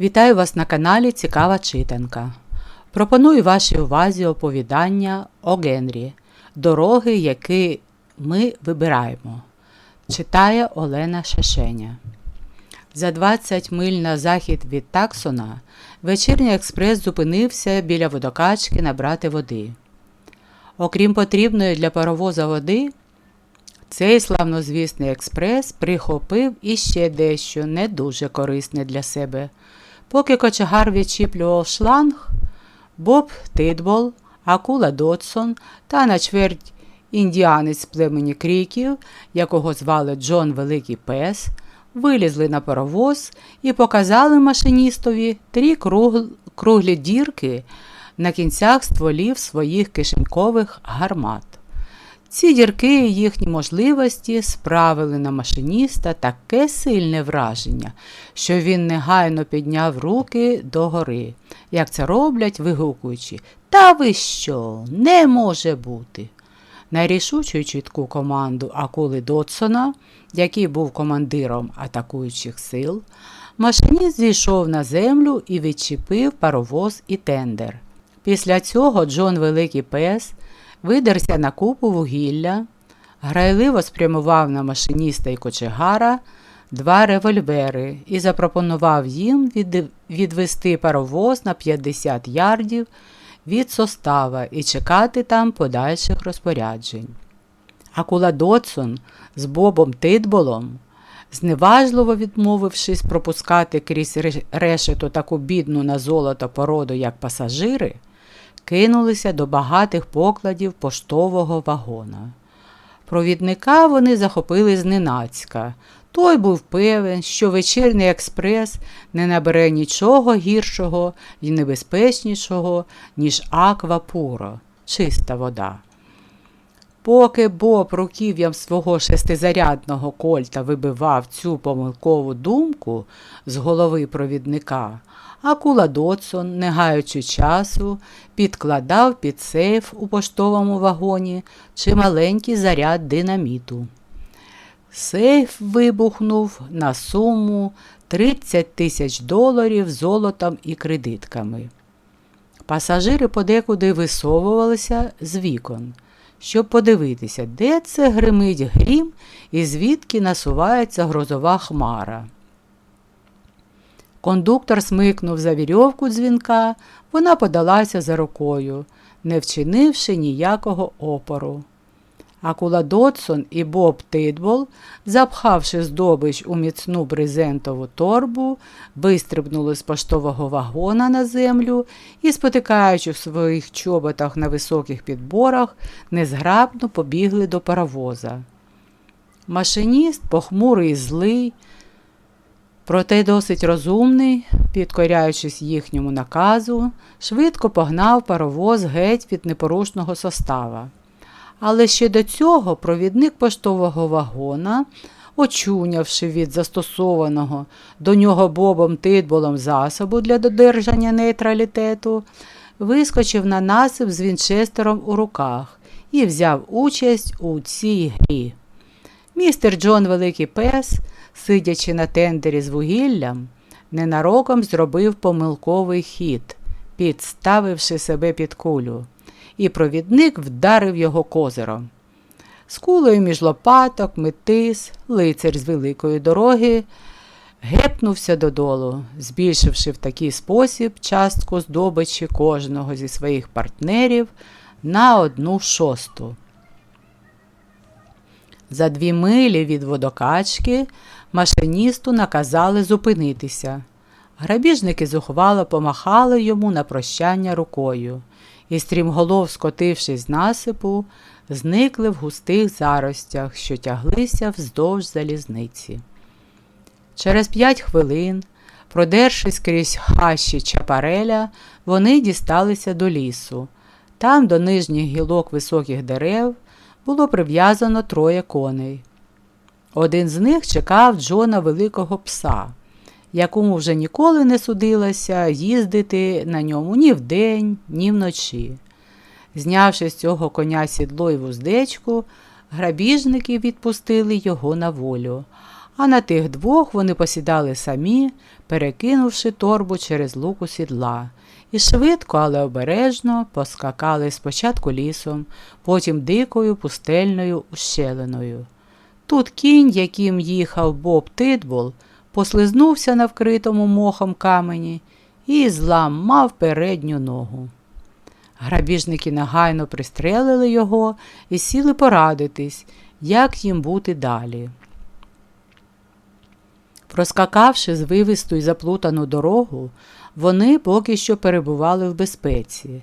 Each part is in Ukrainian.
Вітаю вас на каналі Цікава Читанка. Пропоную вашій увазі оповідання о Генрі Дороги, які ми вибираємо. Читає Олена Шашеня. За 20 миль на захід від Таксона вечірній експрес зупинився біля водокачки набрати води. Окрім потрібної для паровоза води, цей славнозвісний експрес прихопив іще дещо не дуже корисне для себе. Поки кочегар відчіплював шланг, Боб Тидбол, Акула Додсон та на чверть індіанець племені кріків, якого звали Джон Великий Пес, вилізли на паровоз і показали машиністові три круг... круглі дірки на кінцях стволів своїх кишенькових гармат. Ці дірки і їхні можливості справили на машиніста таке сильне враження, що він негайно підняв руки догори, як це роблять, вигукуючи Та ви що? Не може бути. Найрішучу чітку команду Акули Додсона, який був командиром атакуючих сил, машиніст зійшов на землю і відчепив паровоз і тендер. Після цього Джон Великий Пес видерся на купу вугілля, грайливо спрямував на машиніста і кочегара два револьвери і запропонував їм від... відвести паровоз на 50 ярдів від состава і чекати там подальших розпоряджень. Акула Додсон з Бобом Титболом, зневажливо відмовившись пропускати крізь решето таку бідну на золото породу, як пасажири, кинулися до багатих покладів поштового вагона. Провідника вони захопили зненацька. Той був певен, що вечірній експрес не набере нічого гіршого і небезпечнішого, ніж аквапуро, чиста вода. Поки Боб руків'ям свого шестизарядного кольта вибивав цю помилкову думку з голови провідника, Акула Додсон, не гаючи часу, підкладав під сейф у поштовому вагоні чималенький заряд динаміту. Сейф вибухнув на суму 30 тисяч доларів золотом і кредитками. Пасажири подекуди висовувалися з вікон, щоб подивитися, де це гримить грім і звідки насувається грозова хмара. Кондуктор смикнув за вірьовку дзвінка, вона подалася за рукою, не вчинивши ніякого опору. Акула Додсон і Боб Тидбол, запхавши здобич у міцну брезентову торбу, вистрибнули з поштового вагона на землю і, спотикаючи в своїх чоботах на високих підборах, незграбно побігли до паровоза. Машиніст, похмурий і злий, Проте досить розумний, підкоряючись їхньому наказу, швидко погнав паровоз геть від непорушного состава. Але ще до цього провідник поштового вагона, очунявши від застосованого до нього бобом титболом засобу для додержання нейтралітету, вискочив на насип з вінчестером у руках і взяв участь у цій грі. Містер Джон Великий Пес сидячи на тендері з вугіллям, ненароком зробив помилковий хід, підставивши себе під кулю, і провідник вдарив його козиром. З кулею між лопаток, метис, лицар з великої дороги, гепнувся додолу, збільшивши в такий спосіб частку здобичі кожного зі своїх партнерів на одну шосту. За дві милі від водокачки машиністу наказали зупинитися. Грабіжники зухвало помахали йому на прощання рукою і, стрімголов, скотившись з насипу, зникли в густих заростях, що тяглися вздовж залізниці. Через п'ять хвилин, продершись крізь хащі чапареля, вони дісталися до лісу. Там, до нижніх гілок високих дерев, було прив'язано троє коней. Один з них чекав Джона Великого пса, якому вже ніколи не судилося їздити на ньому ні вдень, ні вночі. Знявши з цього коня сідло й вуздечку, грабіжники відпустили його на волю, а на тих двох вони посідали самі, перекинувши торбу через луку сідла, і швидко, але обережно поскакали спочатку лісом, потім дикою пустельною ущелиною. Тут кінь, яким їхав Боб Титбол, послизнувся на вкритому мохом камені і зламав передню ногу. Грабіжники негайно пристрелили його і сіли порадитись, як їм бути далі. Проскакавши звивисту й заплутану дорогу, вони поки що перебували в безпеці.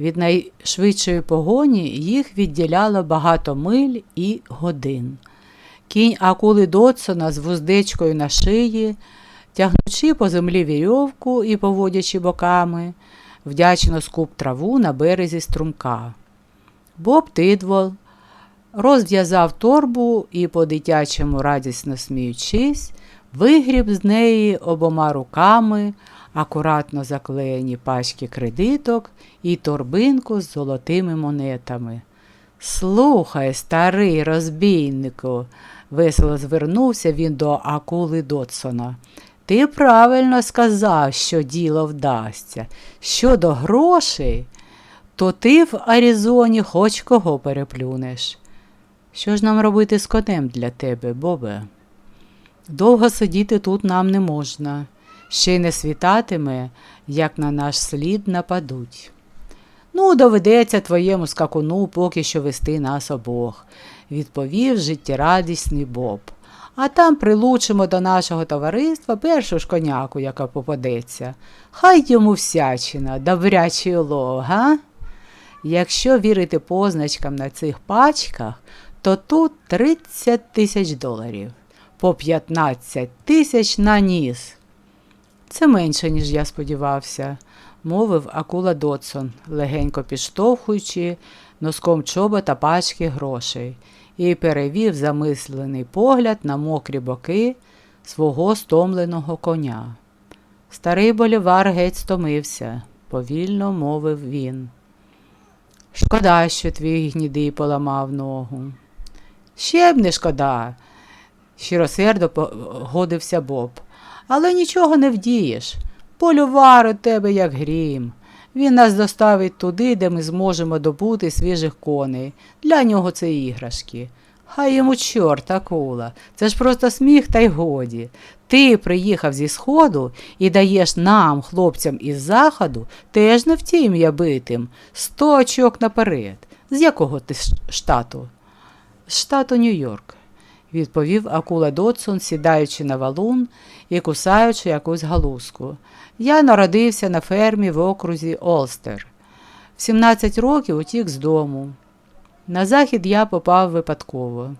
Від найшвидшої погоні їх відділяло багато миль і годин. Кінь акули Дотсона з вуздечкою на шиї, тягнучи по землі вірьовку і поводячи боками, вдячно скуп траву на березі струмка. Боб Тидвол розв'язав торбу і, по-дитячому радісно сміючись, вигріб з неї обома руками акуратно заклеєні пачки кредиток і торбинку з золотими монетами. Слухай, старий розбійнику, весело звернувся він до акули Дотсона. Ти правильно сказав, що діло вдасться. Щодо грошей, то ти в Аризоні хоч кого переплюнеш. Що ж нам робити з конем для тебе, Бобе? Довго сидіти тут нам не можна, ще й не світатиме, як на наш слід нападуть. Ну, доведеться твоєму скакуну поки що вести нас обох, відповів життєрадісний Боб. А там прилучимо до нашого товариства першу ж коняку, яка попадеться. Хай йому всячина, добрячий улов, га? Якщо вірити позначкам на цих пачках, то тут 30 тисяч доларів, по 15 тисяч на ніс. Це менше, ніж я сподівався, мовив акула Дотсон, легенько підштовхуючи носком чобота пачки грошей, і перевів замислений погляд на мокрі боки свого стомленого коня. Старий болівар геть стомився, повільно мовив він. Шкода, що твій гнідий поламав ногу. Ще б не шкода, щиросердо погодився Боб. Але нічого не вдієш. Полювар у тебе, як грім. Він нас доставить туди, де ми зможемо добути свіжих коней. Для нього це іграшки. Хай йому чорта кула. Це ж просто сміх та й годі. Ти приїхав зі сходу і даєш нам, хлопцям із заходу, теж не втім я битим, сто очок наперед. З якого ти штату? З штату Нью-Йорк, відповів Акула Дотсон, сідаючи на валун і кусаючи якусь галузку. Я народився на фермі в окрузі Олстер. В 17 років утік з дому. На захід я попав випадково.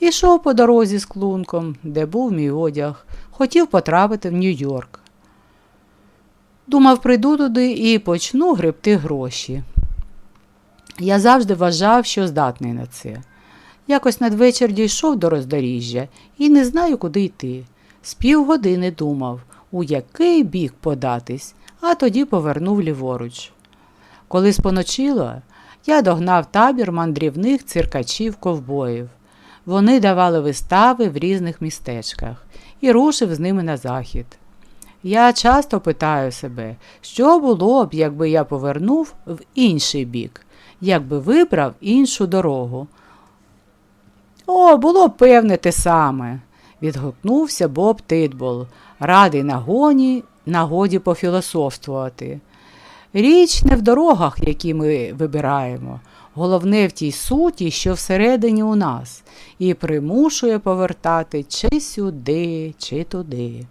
Ішов по дорозі з клунком, де був мій одяг, хотів потрапити в Нью-Йорк. Думав, прийду туди і почну гребти гроші. Я завжди вважав, що здатний на це. Якось надвечір дійшов до роздоріжжя і не знаю, куди йти. З півгодини думав, у який бік податись, а тоді повернув ліворуч. Коли споночило, я догнав табір мандрівних циркачів ковбоїв. Вони давали вистави в різних містечках і рушив з ними на захід. Я часто питаю себе, що було б, якби я повернув в інший бік, якби вибрав іншу дорогу. О, було певне те саме, відгукнувся Боб Титбол, радий нагоні, нагоді пофілософствувати. Річ не в дорогах, які ми вибираємо, головне в тій суті, що всередині у нас, і примушує повертати чи сюди, чи туди.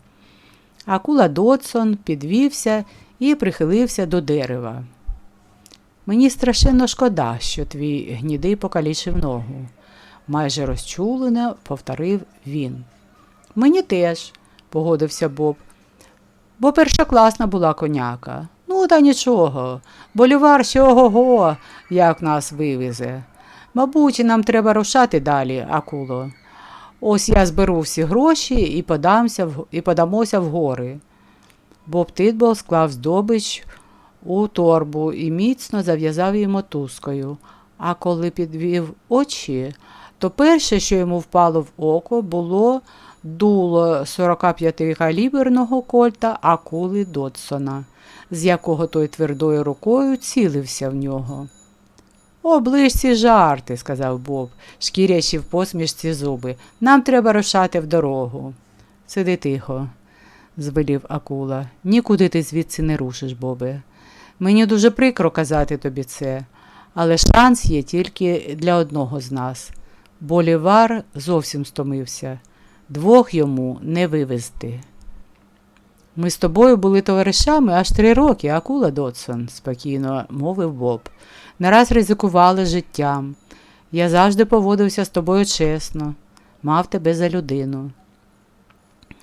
Акула Дотсон підвівся і прихилився до дерева. Мені страшенно шкода, що твій гнідий покалічив ногу, майже розчулено повторив він. Мені теж, погодився Боб, бо першокласна була коняка. Ну, та нічого, болівар ще ого-го, як нас вивезе. Мабуть, нам треба рушати далі, акуло. Ось я зберу всі гроші і подамся в... і подамося в гори. Боб Титбол склав здобич у торбу і міцно зав'язав її мотузкою, а коли підвів очі, то перше, що йому впало в око, було дуло 45-каліберного кольта акули Додсона, з якого той твердою рукою цілився в нього. Оближ ці жарти, сказав Боб, шкірячи в посмішці зуби. Нам треба рушати в дорогу. Сиди тихо, звелів акула. Нікуди ти звідси не рушиш, Бобе. Мені дуже прикро казати тобі це, але шанс є тільки для одного з нас. Болівар зовсім стомився. Двох йому не вивезти. Ми з тобою були товаришами аж три роки, акула Додсон, спокійно мовив Боб. Не раз ризикували життям. Я завжди поводився з тобою чесно, мав тебе за людину.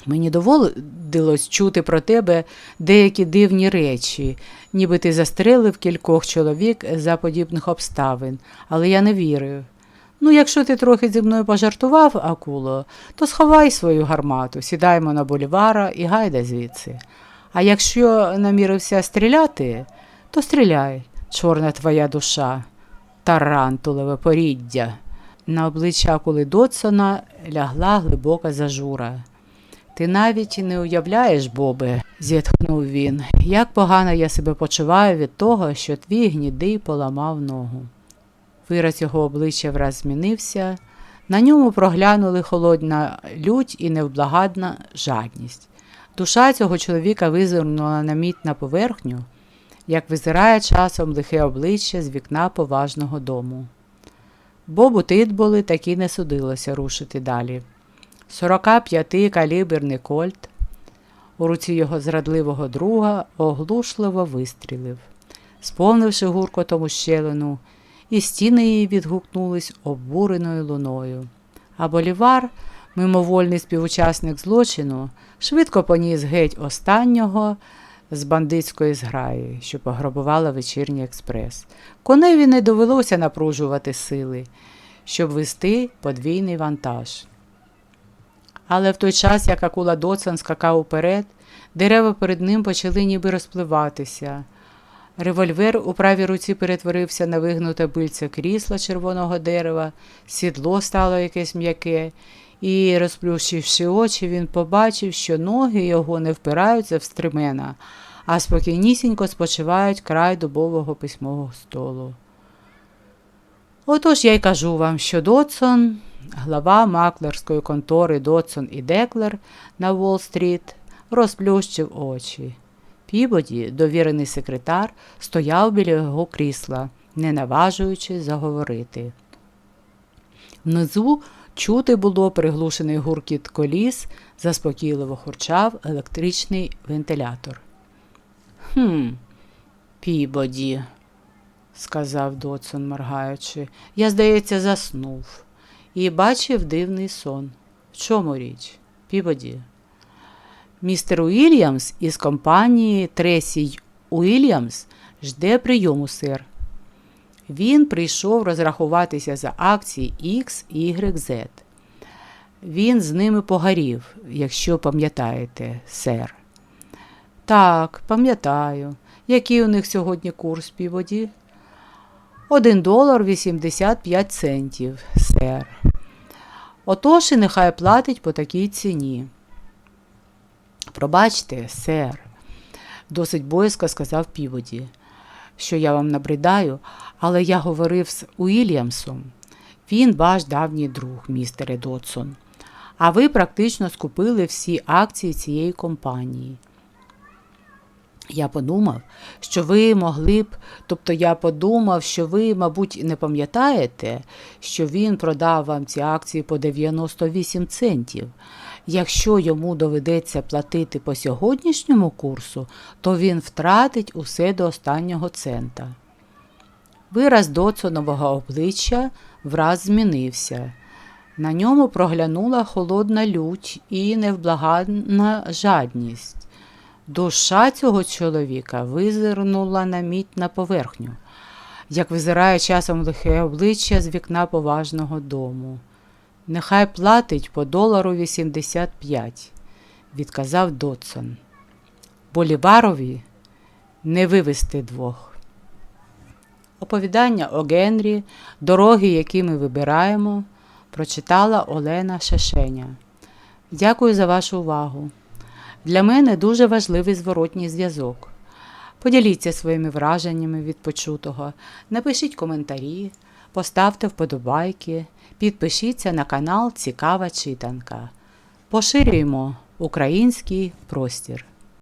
Мені доводилось чути про тебе деякі дивні речі, ніби ти застрелив кількох чоловік за подібних обставин, але я не вірив. Ну, якщо ти трохи зі мною пожартував, акуло, то сховай свою гармату, сідаймо на болівара і гайда звідси. А якщо намірився стріляти, то стріляй, чорна твоя душа, тарантулеве поріддя. На обличчя акули Додсона лягла глибока зажура. Ти навіть не уявляєш, Бобе, зітхнув він, як погано я себе почуваю від того, що твій гнідий поламав ногу. Вираз його обличчя враз змінився, на ньому проглянули холодна лють і невблагадна жадність. Душа цього чоловіка визирнула на мідь на поверхню, як визирає часом лихе обличчя з вікна поважного дому. Бобу Титболи таки не судилося рушити далі. 45-каліберний кольт у руці його зрадливого друга оглушливо вистрілив, сповнивши гуркотом ущелину, і стіни її відгукнулись обуреною луною. А болівар, мимовольний співучасник злочину, швидко поніс геть останнього з бандитської зграї, що пограбувала вечірній експрес. Коневі не довелося напружувати сили, щоб вести подвійний вантаж. Але в той час, як акула Доцан скакав уперед, дерева перед ним почали ніби розпливатися. Револьвер у правій руці перетворився на вигнуте бильце крісла червоного дерева, сідло стало якесь м'яке, і, розплющивши очі, він побачив, що ноги його не впираються в стремена, а спокійнісінько спочивають край дубового письмового столу. Отож я й кажу вам, що Додсон, глава маклерської контори Додсон і Деклер на Уолл-стріт, розплющив очі. Пібоді, довірений секретар, стояв біля його крісла, не наважуючи заговорити. Внизу чути було приглушений гуркіт коліс, заспокійливо хурчав електричний вентилятор. Хм, Пібоді, сказав Доцон, моргаючи, я, здається, заснув і бачив дивний сон. В чому річ? Пібоді? Містер Уільямс із компанії Тресій Уільямс жде прийому, сир. Він прийшов розрахуватися за акції X, Y, Z. Він з ними погорів, якщо пам'ятаєте, сер. Так, пам'ятаю. Який у них сьогодні курс піводі? Один долар 85 центів, сер. Отож і нехай платить по такій ціні. Пробачте, сер, досить боязко сказав піводі, що я вам набридаю, але я говорив з Уільямсом. Він ваш давній друг, містере Додсон. А ви практично скупили всі акції цієї компанії. Я подумав, що ви могли б, тобто я подумав, що ви, мабуть, не пам'ятаєте, що він продав вам ці акції по 98 центів. Якщо йому доведеться платити по сьогоднішньому курсу, то він втратить усе до останнього цента. Вираз доцонового обличчя враз змінився. На ньому проглянула холодна лють і невблаганна жадність. Душа цього чоловіка визирнула на мідь на поверхню, як визирає часом лихе обличчя з вікна поважного дому. Нехай платить по долару 85, відказав Додсон. Боліварові не вивести двох. Оповідання о Генрі, дороги, які ми вибираємо, прочитала Олена Шешеня. Дякую за вашу увагу. Для мене дуже важливий зворотній зв'язок. Поділіться своїми враженнями від почутого, напишіть коментарі, поставте вподобайки, підпишіться на канал Цікава читанка. Поширюємо український простір.